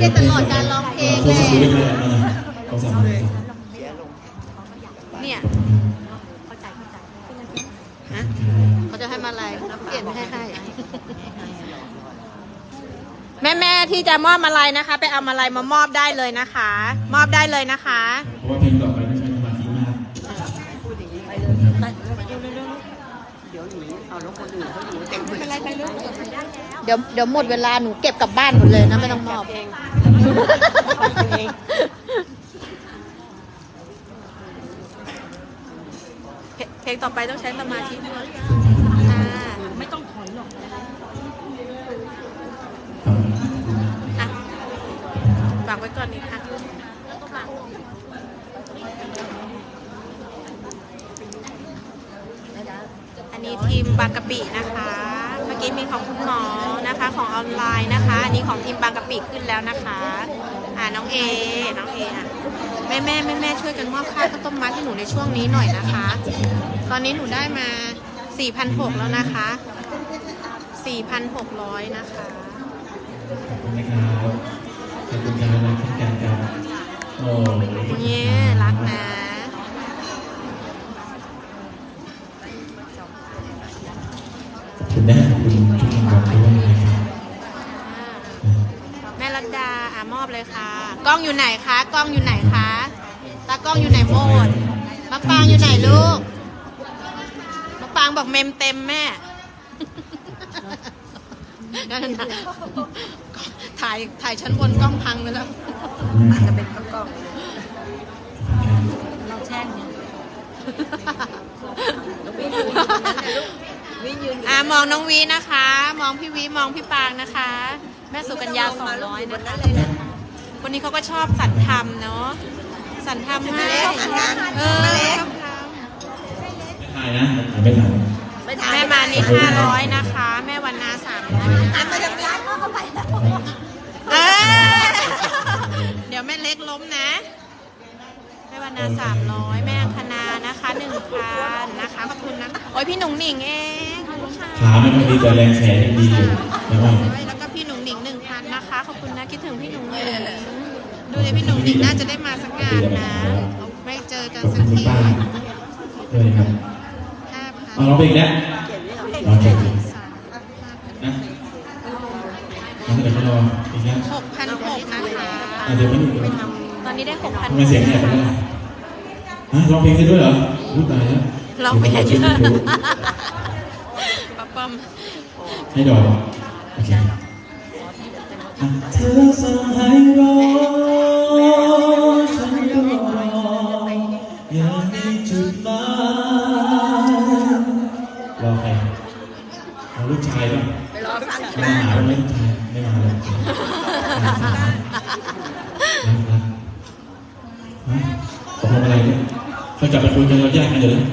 ได้ตลอดการร้องเพลงโทรเลศัพท์ดูยไม่ได้มาเขาสั่งมาเลยเนี่ยฮะเขาจะให้มาอะไรแล้วเปลี่ยนให้ให้แม่แม่ๆที่จะมอบมาลัยนะคะ ไปเอามาลัยมามอบได้เลยนะคะ มอบได้เลยนะคะเพราะว่าเพลงต่อไป เดี๋ยวเดี๋ยวหมดเวลาหนูเก็บกลับบ้านหมดเลยนะไม่ต้องมอบเพลงเพลงต่อไปต้องใช้สมาธิด้วย เอ น้องเออะแม่แม่แม่แม่ช่วยกันมอบค่าข้าวต้มมัดให้หนูในช่วงนี้หน่อยนะคะ ตอนนี้หนูได้มา 4,600 แล้วนะคะ 4,600 นะคะ ขอบคุณนะครับขอบคุณการรักเช่นกันครับโอ้ยรักนะ มอบเลยค่ะ กล้องอยู่ไหนคะ กล้องอยู่ไหนคะตากล้องอยู่ไหนโมดมะปางอยู่ไหนลูกมะปางบอกเมมเต็มแม่นั่นนะถ่ายถ่ายชั้นบนกล้องพังไปแล้วอาจจะเป็นกล้องเราแช่งเนี่ยวิ่งยืนอ่ามองน้องวีนะคะ มองพี่วีมองพี่ปางนะคะแม่สุกัญญาสองร้อยนะคะคนนี้เขาก็ชอบสันธรรมเนาะสันธรรมมากเออชอบทไม่ถ่ายนะไม่ถ่ายำแม่มานี่ห้าร้อยนะคะ แม่วันนาสามร้อยหันมาจากร้านเขาเข้าไปแล้วเออเดี๋ยวแม่เล็กล้มนะ แม่วันนาสามร้อยแม่อังคณานะคะหนึ่งพันนะคะขอบคุณนะโอ้ยพี่หนุ่งหนิงเองขอบคุณค่ะขาไม่ค่อยดีแต่แรงแขนยังดีอยู่นะครับ คุณนะคิดถึงพี่หนุ่งหนิงดูเลยพี่หนุ่งหนิงน่าจะได้มาสักงานนะไม่เจอกันขอบสัคุกณคุณทีป้าด้วยครับห้าพันเอาร้องเพลงแล้วร้องเพลงนะร้องเพลงเขารออีกแล้วหกพันหกนะคะอะเดี๋ยวไม่หยุดเลยตอนนี้ได้หกพันทำไมเสียงแหบไปแล้วฮะร้องเพลงได้ด้วยเหรอรู้ตายแล้วเราไปดี๋เยยวอะผมขอชื่อป้าป้อมให้ดอกโอเคอะ เธอสั่งให้รอฉันก็รออย่ามีจุดหมายรอใครรอลูกชายป่ะไปรอฟังไม่มาหาแล้วไหมลูกชายไม่มาเลยรักรักฮะตกลงอะไรเนี่ยเขากลับไปคุยกันเราแยกกันเดี๋ยวนะ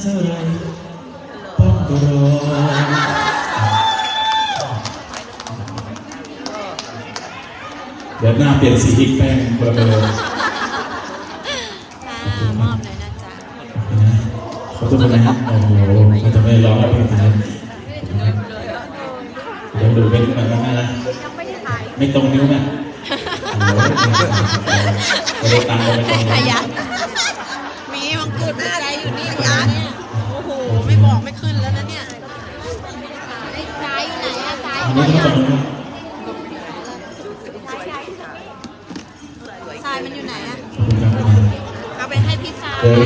เท่าไรป้อมก็รอเดี๋ยวหน้าเปลี่ยนสีอีกแป้งคนละเบอร์อ่ามอบเลยนะจ๊ะขอบคุณนะฮะโอ้โหเขาจะไม่ร้องแล้วเพลงไทยเดี๋ยวดูเป็นแบบนั้นนะไม่ตรงนิ้วนะโอ้โหจะได้ตังค์ก็ไม่ตรงขนิ้วยัน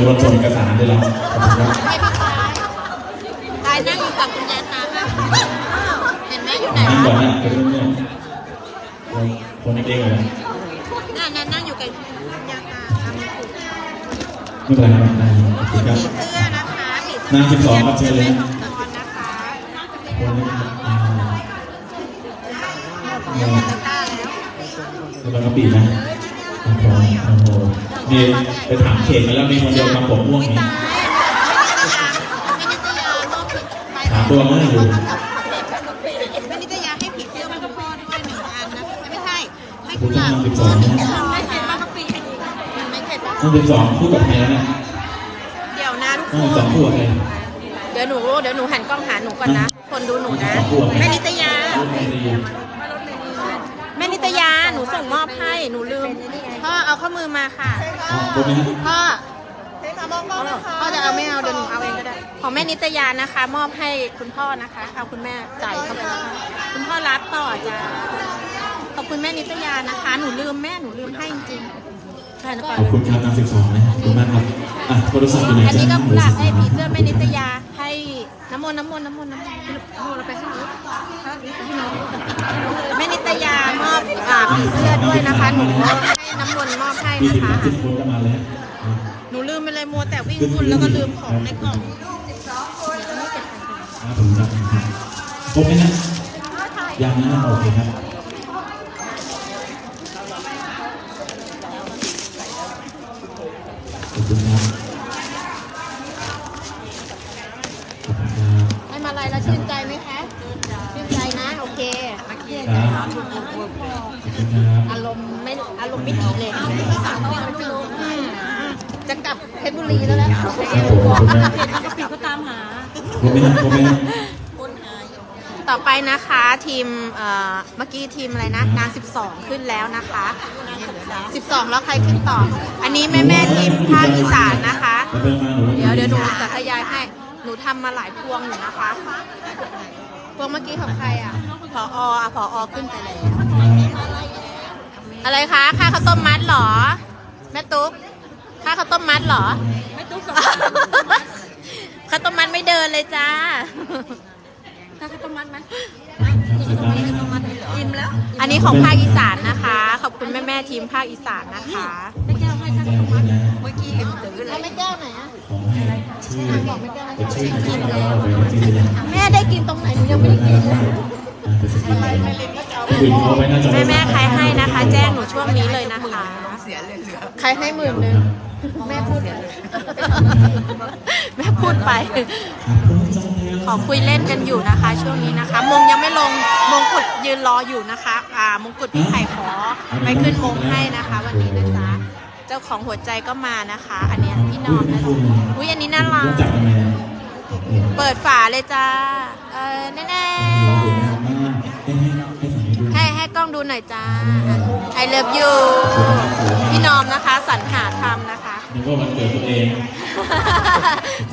พี่ซ้ายเดี๋ยวมีคนส่งเอกสารด้วยเราขอบคุณครับให้พี่ซ้ายซ้ายนั่งอยู่กับคุณยายตาค่ะเห็นไหมอยู่ไหนนั่งก่อนวะนะเป็นเรื่องคนเองเหรอนั่นนั่นนั่งอยู่กับคุณยายตาทำถูกไม่เป็นไรครับได้ขอบคุณครับผีเสื้อนะคะผีเสื้นาง12ครับเชิญเลยนะตอนนะคะคนนี้อ่าเดี๋ยวหมดตะกร้าแล้วแล้วก็ปีนะอโอ้โหโอ้โห นี่ไปถามเขตมาแล้วมีคนเดียวมาผมม่วงวินี่ตามตยาไม่อบผิดไปถามตัวไม่อยู่ไม่นิตยาให้ผีเสื้อมันก็พอด้วยหนึ่งอันนะไม่ให้คุกุณต้องนำสิบสองไม่เผ็ดมากกะปิไม่เผ็ดมากต้องสิบสองคู่กับใครแล้วเนี่ยเดี๋ยวนะทุกต้องคสิบสองนคู่กับใครเดี๋ยวหนูเดี๋ยวหนูหันกล้องหาหนูก่อนนะ คนดูหนูนะแม่นิตยาแม่นิตยาหนูส่งมอบให้หนูลืม เอาข้อมือมาค่ะอ๋อครบไหมฮะพ่อพ่อจะเอาไม่เอาเดี๋ยวหนูเอาเองก็ได้ ของแม่นิตยานะคะ มอบให้คุณพ่อนะคะ เอาคุณแม่จ่ายเข้าไปแล้วค่ะคุณพ่อรับต่อจ้าขอบคุณแม่นิตยานะคะ หนูลืมแม่หนูลืมให้จริงๆใช่นะปะขอบคุณครับนำสิบสองนะขอบคุณมากครับอะโทรศัพท์อยู่ไหนอันจ๊ะนี้ก็หลักให้ผีเสื้อแม่นิตยาให้น้ำมนต์น้ำมนต์น้ำมนต์น้ำมนต์น้ำมนต์เราไปให้แม่นิตยาม อบอ่าผีเสื้อด้วยนะคะ หนูให้น้ำมนต์มอบให้นะคะหนูลืมไปเลยมัวแต่วิ่งวุ่นแล้วก็ลืมของในกล่องครับผมครับครบไหมนะยังนะโอเคครับขอบคุณครับ อบคุณครับอารมณ์ไม่อารมณ์ไม่ดีเลยอืมจะกลับเพชรบุรีแล้วนะครับผมขอบคุณครับปิดก็ตามหาครบไหมนะครบไหมนะต่อไปนะคะทีมเอ่อเมื่อกี้ทีมอะไรนะนาง 12 ขึ้นแล้วนะคะ 12 แล้วใครขึ้นต่อ อันนี้แม่แม่ๆทีมภาคอีสานนะคะแล้วเป็นมาหนูเดี๋ยวเดี๋ยวหนูจะทยายให้ หนูทำมาหลายพวงอยู่นะคะ พวงเมื่อกี้ของใครอะ พออะพออขึ้นไปแล้วอะไรคะค่าข้าวต้มมัดเหรอ แม่ตุ๊กค่าข้าวต้มมัดเหรอไม่ตุ๊กสองข้าวต้มมัดไม่เดินเลยจ้าถ้าข้าวต้มมัดไหมอิ่มแล้ว อันนี้ของภาคอีสานนะคะ ขอบคุณแม่แม่ๆทีมภาคอีสานนะคะไม่แก้วให้ข้าวต้มมัดเมื่อกี้เห็นถือเลแล้วยไม่แก้วไหนอะขอให้ชื่อเป็นชื่อในที่เราเอาไปไว้ที่นี่นะแม่ได้กินตรงไหนหนูยังไม่ได้กินเลย เป็นสกิลเลยผู้หญิงเขาไว้หน้าจอแม่แม่ๆใครให้นะคะ แจ้งหนูช่วงนี้เลยนะคะเสียเลยเหลือใครให้หมื่นหนึ่งแม่พูดแม่พูดไป ขอคุยเล่นกันอยู่นะคะ ช่วงนี้นะคะ มงยังไม่ลงมงกุฎยืนรออยู่นะคะ อ่ามงกุฎพี่ไข่ขอไปขึ้นมงให้นะคะ วันนี้นะจ๊ะเจ้าของหัวใจก็มานะคะ อันเนี้ยพี่น้องนะจ๊ะอุ้ยอันนี้น่ารักจับทำไมเปิดฝาเลยจ้าเออแน่เราเห็นมากให้ให้ให้ฝั่งนี้ดูๆให้ให้ กล้องดูหน่อยจ้า I love you พี่น้อมนะคะสรรหาทำนะคะนึกว่ามันเกิดตัวเอง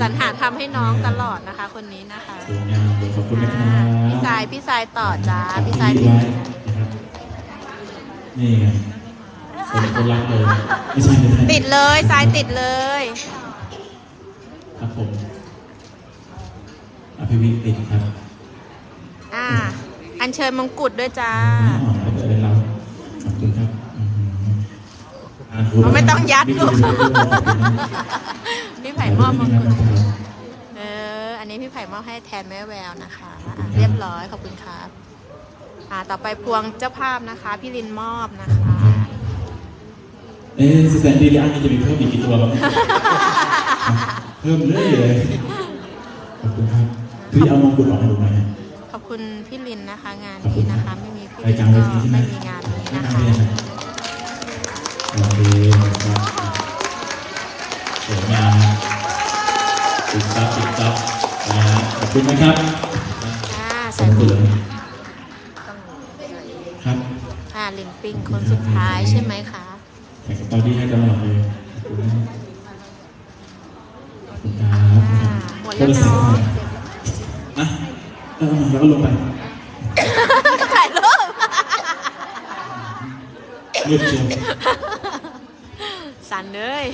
สรรหาทำให้น้องตลอดนะคะ คนนี้นะคะสวยงามขอบคุณนะครัอ่าบพี่สายพี่สายต่อจ้าพี่สายไว้นะครับนี่ไงเป็นคนรักเลยไม่ใช่ไม่ใช่ติดเลยสายติดเลยครับผมอภิวิติดครับอ่า อัญเชิญมงกุฎด้วยจ้าแน่นอนแล้วเกิดเป็นเราขอบคุณครับอืมอ่านคุณเอาไม่ต้องยัดลูกขอบคุณนะพี่ไผ่มอบมงกุฎเออ อันนี้พี่ไผ่มอบให้แทนแม่แววนะคะอะเรียบร้อยขอบคุณครับอ่าต่อไปพวงเจ้าภาพนะคะ พี่ลินมอบนะคะเอ๊ะสแตนดี้และอันนี้จะมีเพิ่มอีกกี่ตัวครับเพิ่มเรื่อยเลยขอบคุณครับพี่เอามงกุฎออกให้ดูหน่อย รายลินการเวก็ทีใช่ไหมไม่มีงานนี้รายนะการคะเวทีนะโอเคครับสวยงามติดซับติดซับนะฮะขอบคุณนะครับอ่าขอใส่บหมคุณวกเลยครับอ่าลินปิงคนสุดท้ายใช่ไหมคะแข่งสตอรี่ให้ตลอดเลยขอบคุณนะขอบคุณครับอ่าหมดแล้วเนาะนะเออแล้วก็ลงไปถ่ เลือกเชียวสันเลย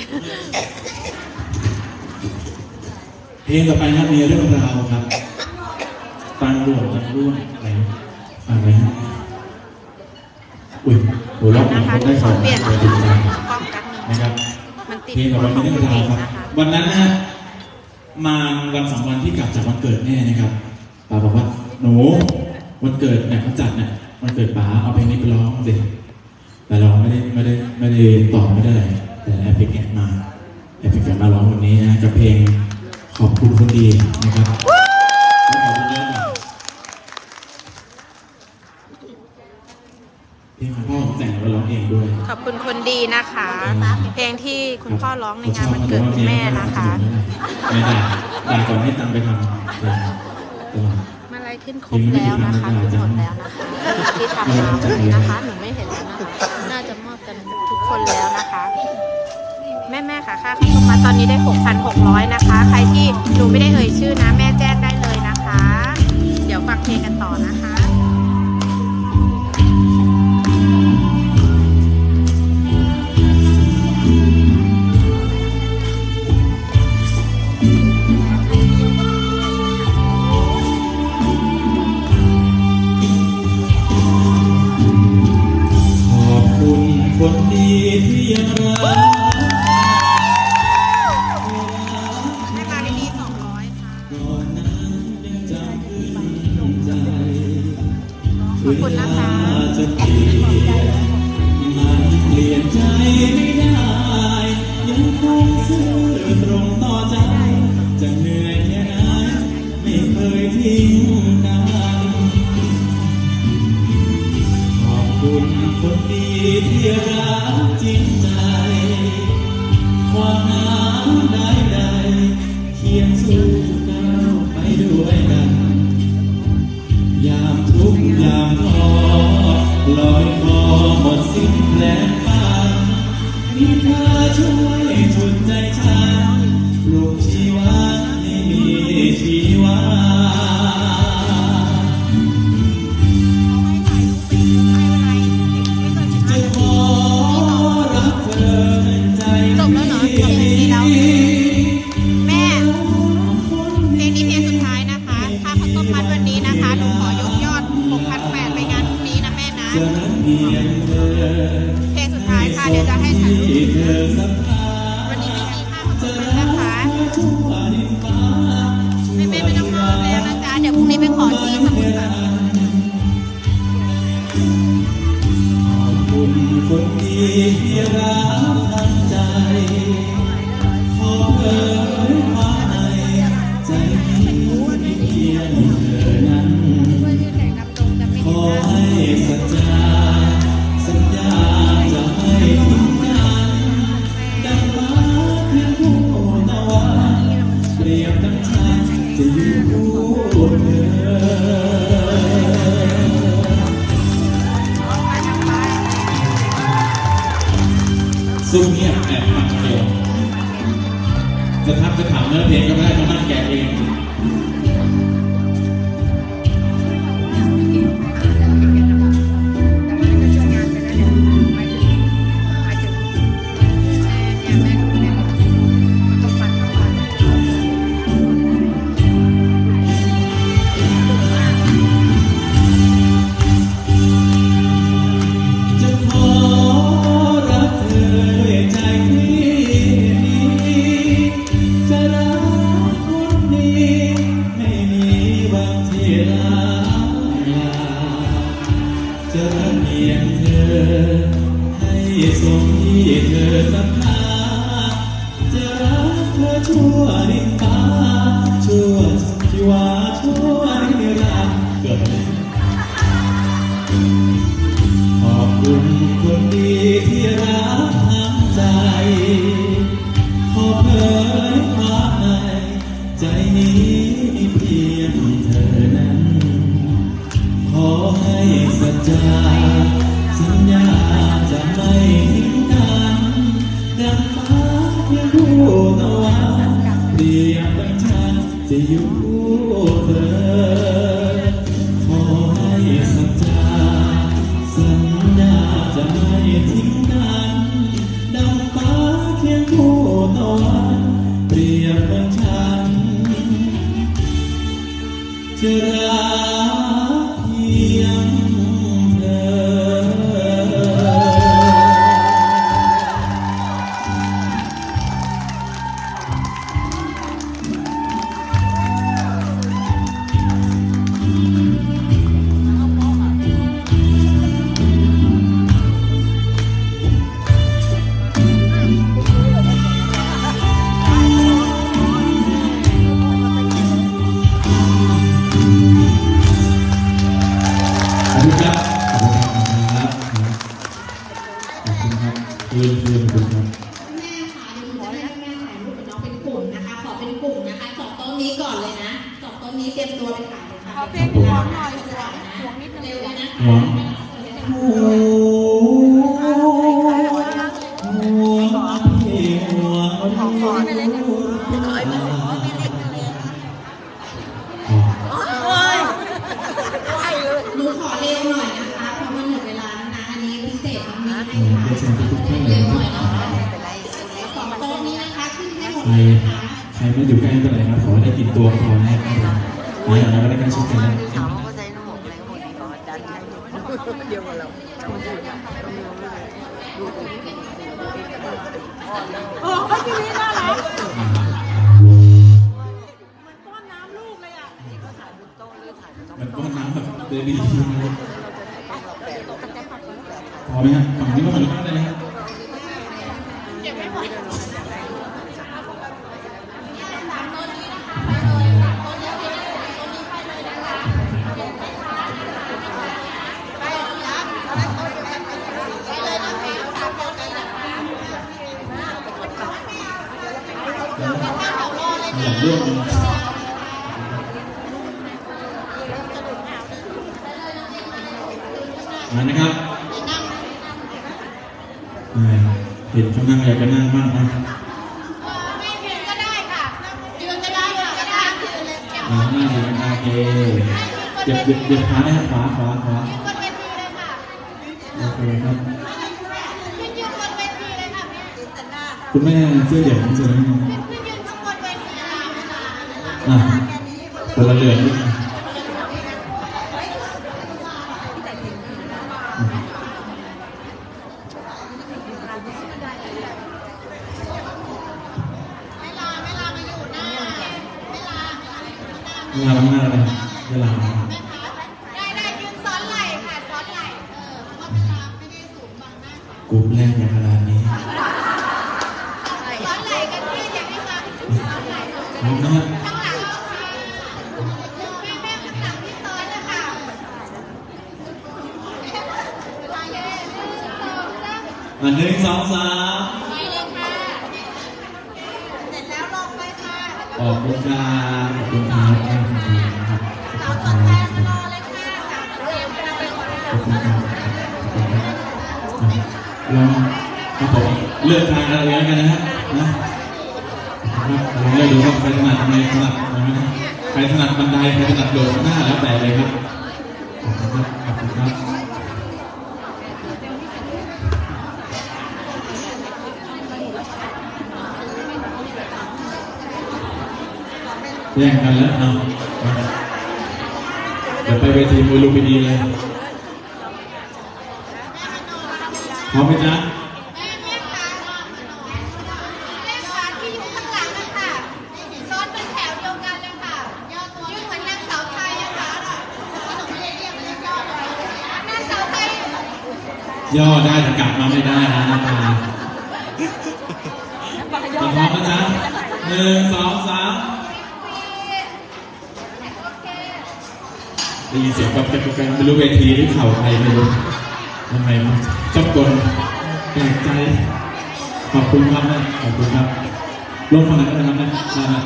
เพลงต่อไปครับมีเรื่องราวครับตังร่วงตังร่วงอะไรฟังไหมฮะอุ้ยหัวเราะนะคะคนทุได้กคฟันงเปลี่ยนกล้กล้องกันหนึ่งนะครับมันติดเพลงต่อไปมีเรื่องราวครับนะคะวันนั้นนะฮะมาวันสองวันที่กลับจากวันเกิดแม่นะครับป้าบอกว่าหนูวันเกิดเนี่ยเขาจัดเนี่ยวันเกิดป๋าเอาเพลงนี้ไปร้องสิ แต่เราไม่ได้ไม่ได้ไม่ได้ตอบไม่ได้อะไแต่แอปพลิเคชมาแอปพลิเคชมาร้องวันนี้นะกับเพลงขอบคุณคนดีนะครับขอบคุณเยอะเพลงของพ่อผมแต่งแล้วร้องเองด้วยขอบคุณคนดีนะคะ เพลงที่คุณพ่อร้องในงานวันเกิดแม่นะคะ ไม่ได้แต่ก่อนให้ตังไปทำตลอด มาอะไรขึ้นครบแล้วนะคะทุกคนแล้วนะคะที่ทำมาวัดีนะคะหนูไม่เห็นแล้วนะคะ คนแล้วนะคะ แม่แม่ค่ะค่าเข้าชมมาตอนนี้ได้ 6,600 นะคะ ใครที่หนูไม่ได้เอ่ยชื่อนะ แม่แจ้งได้เลยนะคะ เดี๋ยวฟังเพลงกันต่อนะคะ fortificará. ขอให้สัจจาสัญญาจะไม่ ใครใครไม่อยู่ใกล้ไม่เป็นไรครับขอให้ได้กินตัวพอนะครับไม่อย่างนั้นก็ได้การชิดกันแล้วถามว่าเขาใช้น้ำหมอะเขาบอกดีกว่าดันให้เดียวกับเราโอ้ยพี่นี่น่ารักป้อนน้ำลูกเลยอะมันก้อนน้ำแบบเบบี้พอไหมฮะ อย่างร่วมมานะครับเอ่อเห็นเขานั่งอยากจะนั่งบ้างนะไม่ยืนก็ได้ค่ะยืนก็ได้ค่ะก็ได้ยืนเลยเก็บมาหน้าดีกันโอเคเจ็บเจ็บเจ็บขาได้ครับขวาขวาขวาบนเวทีเลยค่ะโอเคครับขึ้นยืนบนเวทีเลยค่ะแม่คุณแม่เสื้อเหลืองใช่ไหม ขึ้นยืนข้างบนเวทีเลยค่ะ อะ คนละเหลืองนี่เวลาล้างหน้าเลยเวลา นึ่งสองสามอันหนึ่งสองสามไปเลยค่ะ เสร็จแล้วลงไปค่ะขอบคุณครับขอบคุณครับขอบคุณครับสาวตัวแทนมารอเลยค่ะเตรียมกันไปก่อนนะขอบคุณครับขอบคุณครับลองครับผมเลือกทางอะไรกันนะฮะนะครับลองเลือกดูว่าใครถนัดอะไรถนัดอะไรนะใครถนัดบันไดใครถนัดโดดหน้าแล้วแต่เลยครับขอบคุณครับขอบคุณครับ แย่งกันแล้วเอามาเดี๋ยวไปเวทีมวยลุมพินีเลยพร้อมไหมจ๊ะแม่แม่ค่ะเลขขาที่อยู่ข้างหลังนะคะซ้อนเป็นแถว ยินเสียงกับกับกันไม่รู้เวทีหรือเข่าใครไม่รู้ทำไมมันจับกลแปลกใจ ขอบคุณครับนะขอบคุณครับลงฝั่งไหนก็ได้ครับนะนะนะ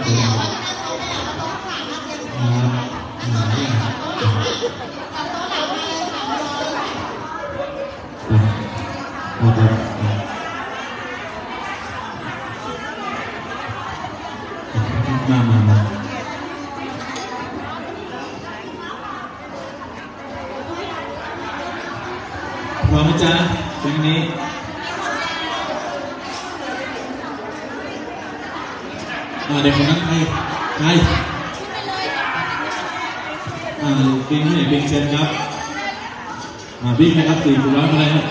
วิ่งนะครับสี่คูร้อยมาเลยครับ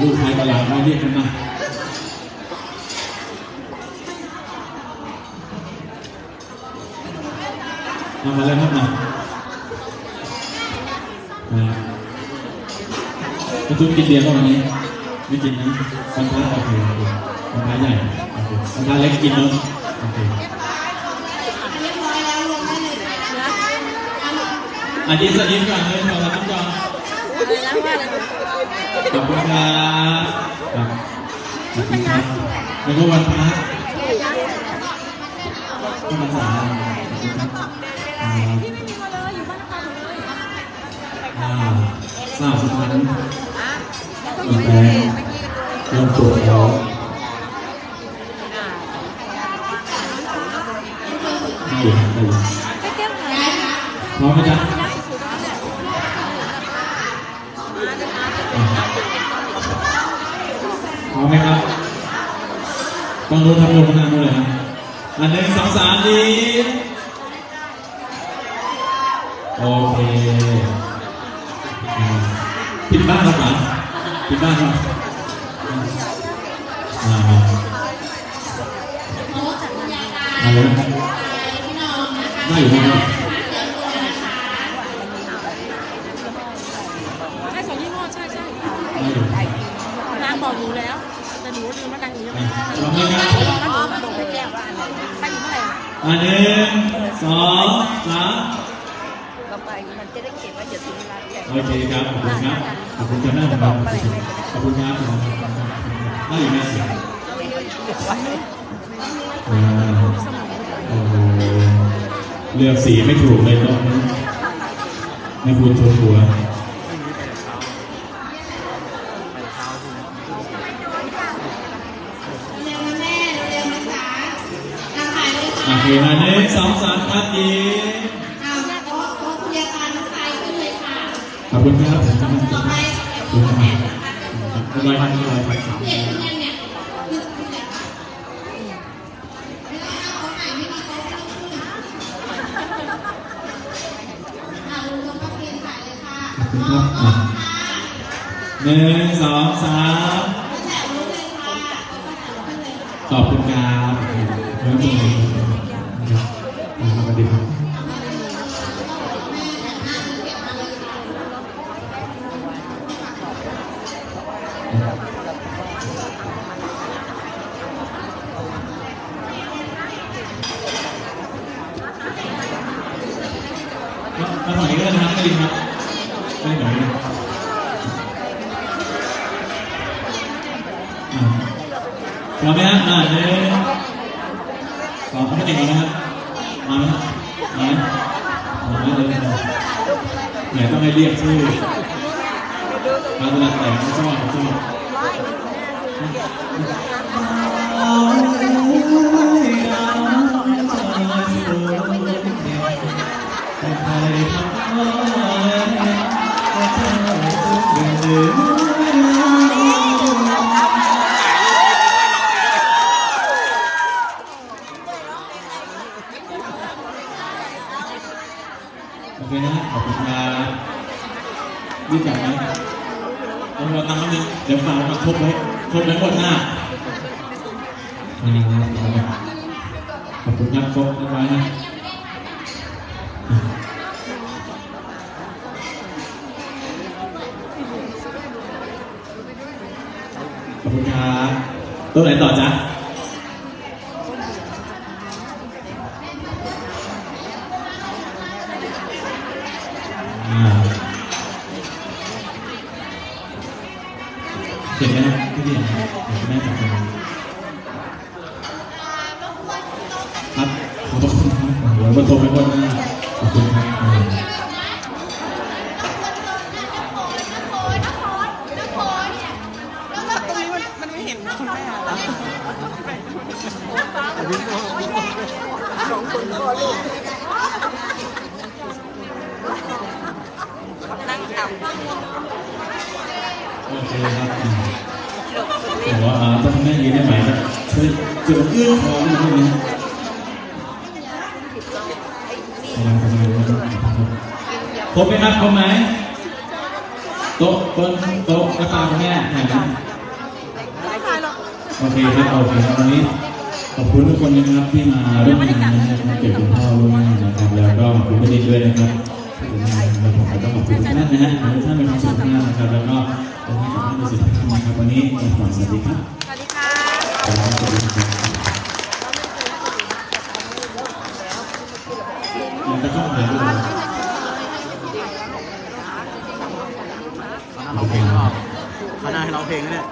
ลูกชายตลาดมาเรียกกันมาเอามาเลยครับมากระตุ้นกินเบียร์ก็วันนี้ไม่กินนะวันพระโอเคโอเควันพระใหญ่โอเควันพระเล็กกินเนาะโอเคอยแล้วลงได้เลยนะอะยิ้มสักยิ้มก่อนเลยขอรับ ขอบคุณครับขอบคุณครับแล้วก็วันพระที่มาสาขอบคุณครับสาวสุพรรณอีกแล้วเริ่มตัวแล้วได้อยู่ได้อยู่พร้อมไหมจ๊ะ ไหมครับต้องรู้ทำลงข้างหน้าด้วยนะอันหนึ่งสองสามดีโอเคอ่าปิดบ้านครับหลานปิดบ้านครับอ่ามาเลยนะครับได้อยู่ไหม อันหนึ่งสองสามต่อไปมันจะได้เก็บไว้จะถึงเวลาแจกโอเคครับขอบคุณครับขอบคุณครับแม่ครับขอบคุณครับได้อยู่ไหมอ่าโอ้โหเลือกสีไม่ถูกเลยตรงนี้ไม่ควรชวนหัว เคนะหนึ่งสองสามครับดีขอบคุณครับผมจะมาต่อไปขอบคุณครับขอบคุณครับขอบคุณครับครับอะหนึ่งสองสามขอบคุณครับแล้วตรงนี้นะครับ ไหนต้องให้เรียกชื่อมาตลาดแต่งชอบชอบไม่ชอบโอเคนะขอบคุณครับรีบกลับไหมเอาเราตั้งน้ำนึงเดี๋ยวฝากมาทบไว้ทบไว้หมดหน้าอ่าขอบคุณครับครบเรียบร้อยนะขอบคุณครับตัวไหนต่อจ๊ะ ผมว่าอ่าต้องแม่ยืนได้ไหมครับช่วยจุดเอื้อนคอนิดนึงนะกำลังกำลังกำลังครบไหมครับครบไหมโต๊ะบนโต๊ะกระตาคุณแม่ไหนนะไม่ทายหรอกโอเคครับโอเคครับวันนี้ขอบคุณทุกคนนะครับที่มาร่วมงานนะครับเกี่ยวกับพ่อร่วมงานนะครับแล้วก็ขอบคุณพี่ดินด้วยนะครับ ทุกท่านนะฮะขอให้ทุกท่านมีความสุขมากนะครับ แล้วก็ขอให้ทุกท่านมีสุขภาพนะครับวันนี้ขอสวัสดีครับ สวัสดีค่ะสวัสดีครับยังจะต้องถ่ายรูปเหรอเขาหน้าร้องเพลงหรือเปล่าเขาหน้าให้ร้องเพลงนะเนี่ย